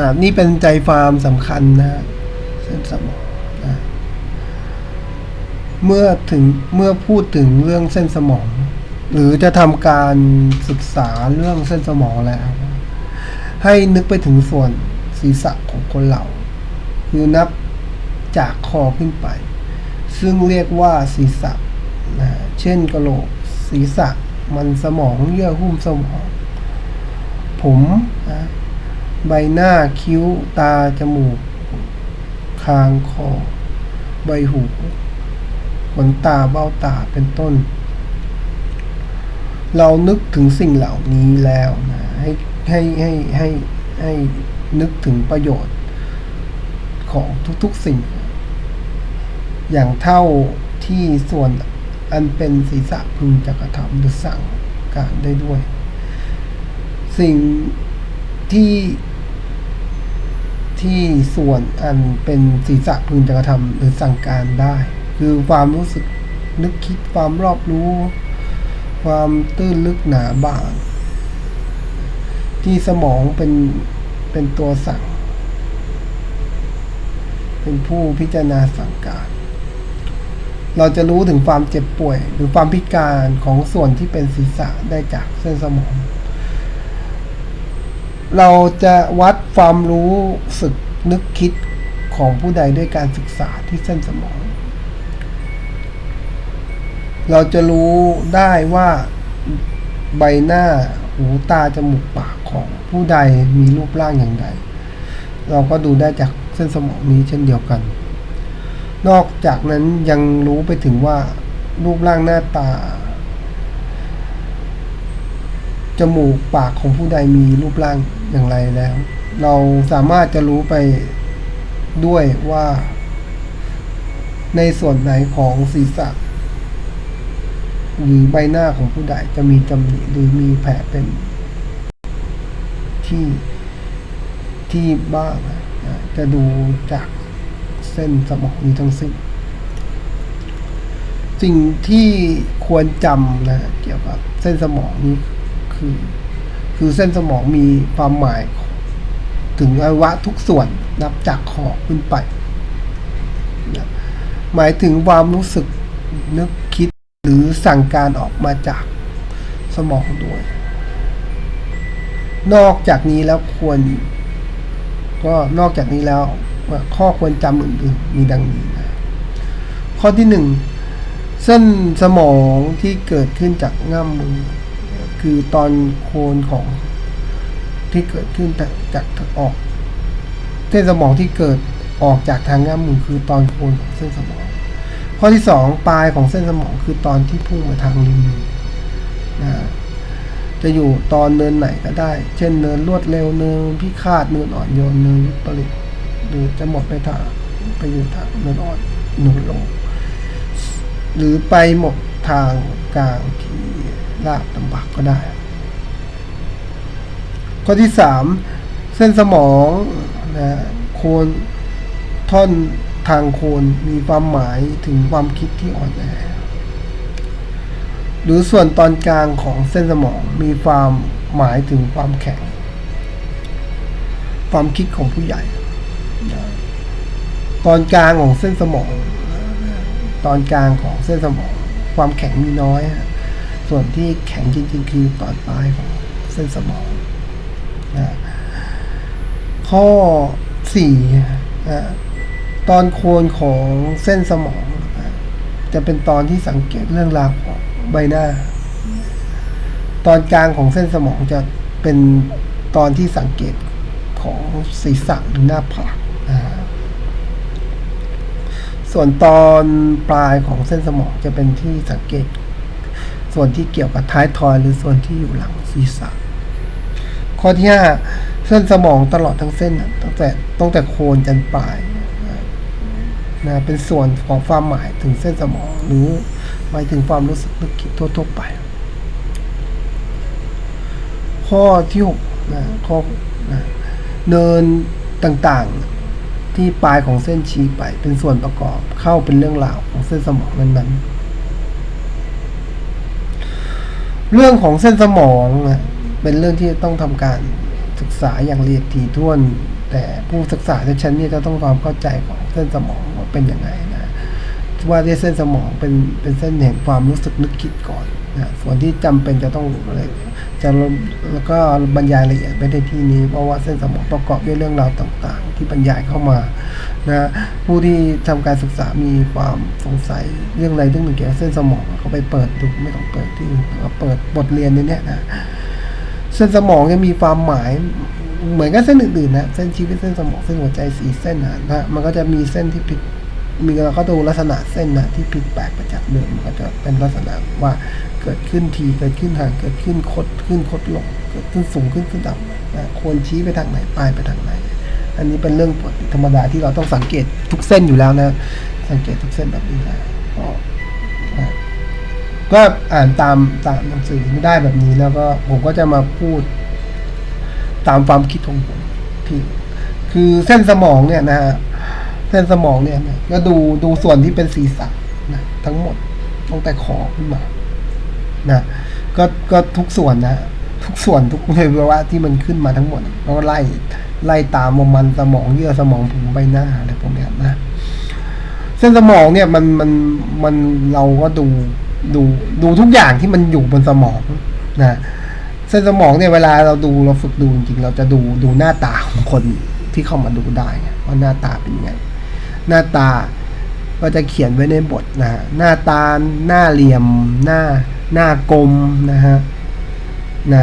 อ่านี่เป็นใจความสำคัญนะเส้นสมองนะเมื่อถึงเมื่อพูดถึงเรื่องเส้นสมอง หรือจะทำการศึกษาเรื่องเส้นสมองแล้ว ให้นึกไปถึงส่วนศีรษะของคนเราคือนับจากคอขึ้นไป ซึ่งเรียกว่าศีรษะนะเช่นกระโหลกศีรษะมันสมองเยื่อหุ้มสมอง ผมนะ ใบหน้าคิ้วตา จมูก คางคอ ใบหูขนตาเบ้าตาเป็นต้น เรานึกถึงสิ่งเหล่านี้แล้วนะให้ให้ให้ให้ให้นึกถึงประโยชน์ ของทุกๆสิ่ง อย่างเท่าที่ส่วนอันเป็นศีรษะพึงจะกระทำหรือสั่งการได้ด้วย สิ่งที่ ที่ส่วนอันเป็นศีรษะพึงจะกระทำหรือสั่งการได้ คือความรู้สึกนึกคิดความรอบรู้ ความตื้นลึกหนาบาง ที่สมองเป็นเป็นตัวสั่ง เป็นผู้พิจารณาสั่งการ เราจะรู้ถึงความเจ็บป่วย หรือความพิการของส่วนที่เป็นศีรษะได้จากเส้นสมอง เราจะวัดความรู้สึกนึกคิดของผู้ใดด้วยการศึกษาที่เส้นสมอง เราจะรู้ได้ว่าใบหน้าหูตาจมูกปากของผู้ใดมีรูปร่างอย่างไรเราก็ดูได้จากเส้นสมองนี้เช่นเดียวกัน นอกจากนั้นยังรู้ไปถึงว่ารูปร่างหน้าตา จมูกปากของผู้ใดมีรูปร่าง อย่างไรแล้ว เราสามารถจะรู้ไปด้วยว่า ในส่วนไหนของศีรษะ หรือใบหน้าของผู้ใดจะมีตำหนิหรือมีแผลเป็น ที่ที่บ้างจะดูจากเส้นสมองนี้ทั้งสิ้นสิ่งที่ควรจำนะเกี่ยวกับเส้นสมองนี้คือ คือเส้นสมองมีความหมาย ถึงอวัยวะทุกส่วนนับจากคอขึ้นไปนะหมายถึงความรู้สึกนึกคิดหรือสั่งการออกมาจากสมองด้วย นอกจากนี้แล้วควร ก็นอกจากนี้แล้วข้อควรจำอื่นๆมีดังนี้นะข้อที่หนึ่งเส้นสมองที่เกิดขึ้นจากง่ามมือ คือตอนโคนของที่เกิดขึ้นจากออกเส้นสมองที่เกิดออกจากทางง่ามมือคือตอนโคนของเส้นสมอง ข้อที่สองปลายของเส้นสมองคือตอนที่พุ่งมาทางริมนะจะอยู่ตอนเนินไหนก็ได้ เช่นเนินรวดเร็วเนินพิฆาตเนินอ่อนโยนเนินวิปริตหรือจะหมดไปทางไปอยู่ทางเนินอ่อนเนินลง หรือไปหมดทางกลางที่ ลาบลำบากก็ได้ ข้อที่สามเส้นสมองนะโคนท่อนทางโคนมีความหมายถึงความคิดที่อ่อนแอหรือส่วนตอนกลางของเส้นสมองมีความหมายถึงความแข็ง ความคิดของผู้ใหญ่ ตอนกลางของเส้นสมอง ตอนกลางของเส้นสมอง ความแข็งมีน้อย ส่วนที่แข็งจริง ๆ คือตอนปลายของเส้นสมองนะข้อสี่นะตอนโคนของเส้นสมองนะจะเป็นตอนที่สังเกตเรื่องราวของใบหน้า ตอนกลางของเส้นสมองจะเป็นตอนที่สังเกตของศีรษะหรือหน้าผากนะส่วนตอนปลายของเส้นสมองจะเป็นที่สังเกต ส่วนที่เกี่ยวกับท้ายทอยหรือส่วนที่อยู่หลังศีรษะ ข้อที่ห้าเส้นสมองตลอดทั้งเส้นตั้งแต่ตั้งแต่โคนจนปลายนะเป็นส่วนของความหมายถึงเส้นสมองหรือหมายถึงความรู้สึกนึกคิดทั่วๆไป ข้อที่หกนะข้อนะเนินต่างๆที่ปลายของเส้นชี้ไป เป็นส่วนประกอบเข้าเป็นเรื่องราวของเส้นสมองนั้นๆ เรื่องของเส้นสมองนะเป็นเรื่องที่ต้องทำการศึกษาอย่างละเอียดถี่ถ้วน แต่ผู้ศึกษาในชั้นนี้จะต้องความเข้าใจของเส้นสมองว่าเป็นยังไงนะว่าเส้นสมองเป็นเป็นเส้นแห่งความรู้สึกนึกคิดก่อนนะส่วนที่จำเป็นจะต้องอะไร จะแล้วก็บรรยายละเอียดไปในที่นี้ เพราะว่าเส้นสมองประกอบด้วยเรื่องราวต่างๆ ที่บรรยายเข้ามานะผู้ที่ทำการศึกษามีความสงสัยเรื่องอะไรเรื่องหนึ่งเกี่ยวกับเส้นสมองก็ไปเปิดดูไม่ต้องเปิดที่อื่นเปิดบทเรียนในเนี้ยนะเส้นสมองจะมีความหมายเหมือนกับเส้นอื่นๆนะเส้นชีวิตเส้นสมองเส้นหัวใจสีเส้นนะมันก็จะมีเส้นที่ผิด มีเราก็ดูลักษณะเส้นนะที่ผิดแปลกไปจากเดิมมันก็จะเป็นลักษณะว่าเกิดขึ้นทีเกิดขึ้นห่างเกิดขึ้นคดขึ้นคดลงเกิดขึ้นสูงขึ้นขึ้นต่ำนะควรชี้ไปทางไหนปลายไปทางไหน อันนี้เป็นเรื่องปกติธรรมดาที่เราต้องสังเกตทุกเส้นอยู่แล้วนะ สังเกตทุกเส้นแบบนี้ก็นะก็อ่านตามตามหนังสือไม่ได้แบบนี้แล้วก็ผมก็จะมาพูด ตามความคิดของผมที่คือเส้นสมองเนี่ยนะฮะ เส้นสมองเนี่ยนะก็ดูดูส่วนที่เป็นศีรษะนะทั้งหมดตั้งแต่คอขึ้นมานะก็ก็ทุกส่วนนะทุกส่วนทุกเลยว่าที่มันขึ้นมาทั้งหมดแล้วก็ไล่ไล่ตามมันสมองเยื่อสมองผมใบหน้าอะไรพวกนี้นะเส้นสมองเนี่ยมันมันมันเราก็ดูดูดูทุกอย่างที่มันอยู่บนสมองนะเส้นสมองเนี่ยเวลาเราดูเราฝึกดูจริงๆเราจะดูดูหน้าตาของคนที่เข้ามาดูได้ว่าหน้าตาเป็นยังไง หน้าตา ก็จะเขียนไว้ในบทนะฮะหน้าตาหน้าเหลี่ยม หน้าหน้ากลมนะฮะนะ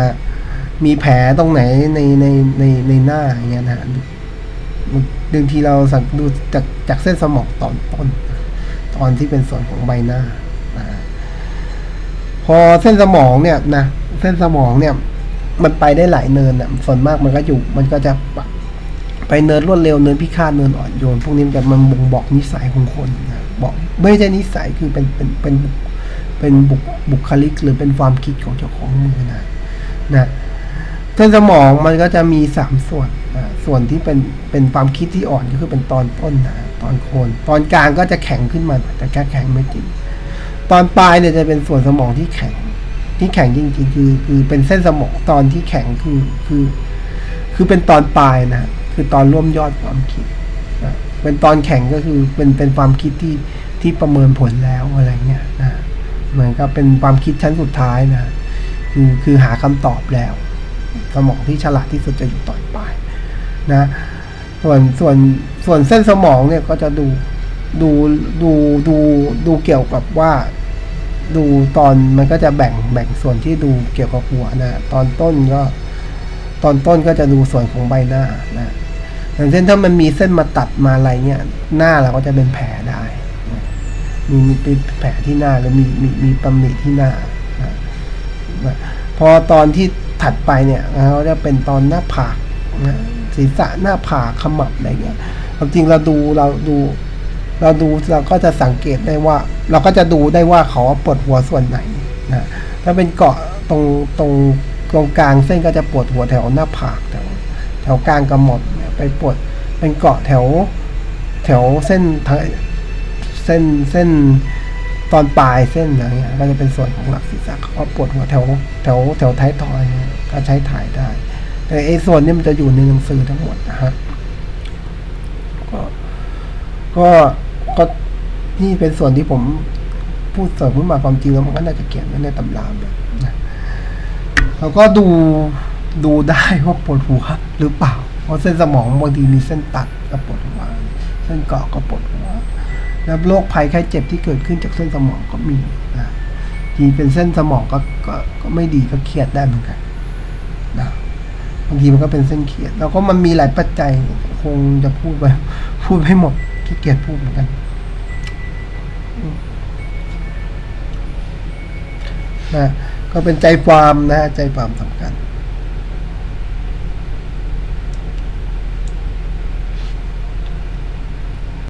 มีแผลตรงไหนในในในในหน้าอย่างเงี้ยนะฮะบางทีเราสังดูจากจากเส้นสมองตอนต้น ตอนที่เป็นส่วนของใบหน้านะพอเส้นสมองเนี่ยนะเส้นสมองเนี่ย มันไปได้หลายเนินอะส่วนมากมันก็อยู่ มันก็จะ ไปเนินรวดเร็วเนินพิฆาตเนินอ่อนโยน พวกนี้มันจะมันบ่งบอกนิสัยของคนนะบอกไม่ใช่นิสัยคือเป็นเป็นเป็นเป็นบุคบุคลิก หรือเป็นความคิดของเจ้าของมือนะนะเส้นสมองมันก็จะมีสามส่วนอ่าส่วนที่เป็นเป็นความคิดที่อ่อนก็คือเป็นตอนต้นนะตอนโคน ตอนกลางก็จะแข็งขึ้นมาแต่แค่แข็งไม่จริง ตอนปลายเนี่ยจะเป็นส่วนสมองที่แข็ง ที่แข็งจริงๆคือคือเป็นเส้นสมองตอนที่แข็งคือคือ คือเป็นตอนปลายนะ คือตอนร่วมยอดความคิดนะเป็นตอนแข็งก็คือเป็นเป็นความคิดที่ที่ประเมินผลแล้วอะไรเงี้ยนะเหมือนกับเป็นความคิดชั้นสุดท้ายนะคือคือหาคำตอบแล้วสมองที่ฉลาดที่สุดจะอยู่ต่อนปนะส่วนส่วนส่วนเส้นสมองเนี่ยก็จะดูดูดูดูดูเกี่ยวกับว่า ดูตอนมันก็จะแบ่งแบ่งส่วนที่ดูเกี่ยวกับหัวนะตอนต้นก็ ตอนต้นก็จะดูส่วนของใบหน้านะ อย่างเช่นถ้ามันมีเส้นมาตัดมาอะไรเนี่ยหน้าเราก็จะเป็นแผลได้มีมีเป็นแผลที่หน้าหรือมีมีมีตำหนิที่หน้านะพอตอนที่ถัดไปเนี่ยเราจะเป็นตอนหน้าผากนะศีรษะหน้าผากขมับอะไรเงี้ยความจริงเราดูเราดู เราดูเราก็จะสังเกตได้ว่า เราก็จะดูได้ว่าเขาปวดหัวส่วนไหนนะถ้าเป็นเกาะตรงตรงตรงกลางเส้นก็จะปวดหัวแถวหน้าผากแถวแถวกลางกระหม่อม ไปปวดเป็นเกาะแถว แถวเส้นทางเส้นเส้นตอนปลายเส้นอะไรเงี้ยก็จะเป็นส่วนของหลักศีรษะเขาก็ปวดหัวแถวแถวแถวท้ายทอยเนี่ยก็ใช้ถ่ายได้ แต่ไอ้ส่วนนี้มันจะอยู่ในหนังสือทั้งหมดนะฮะก็ก็ก็นี่เป็นส่วนที่ผมพูดเสริมขึ้นมาความจริงแล้วมันก็น่าจะเขียนไว้ในตำราแบบนะแล้วก็ดูดูได้ว่าปวดหัวหรือเปล่า เพราะเส้นสมองบางทีมีเส้นตัดก็ปวดหัว เส้นเกาะก็ปวดหัว แล้วโรคภัยไข้เจ็บที่เกิดขึ้นจากเส้นสมองก็มีนะทีเป็นเส้นสมองก็ก็ก็ไม่ดีก็เครียดได้เหมือนกันนะบางทีมันก็เป็นเส้นเครียดแล้วก็มันมีหลายปัจจัยคงจะพูดไปพูดไม่หมดขี้เกียจพูดเหมือนกันนะก็เป็นใจความนะใจความสำคัญ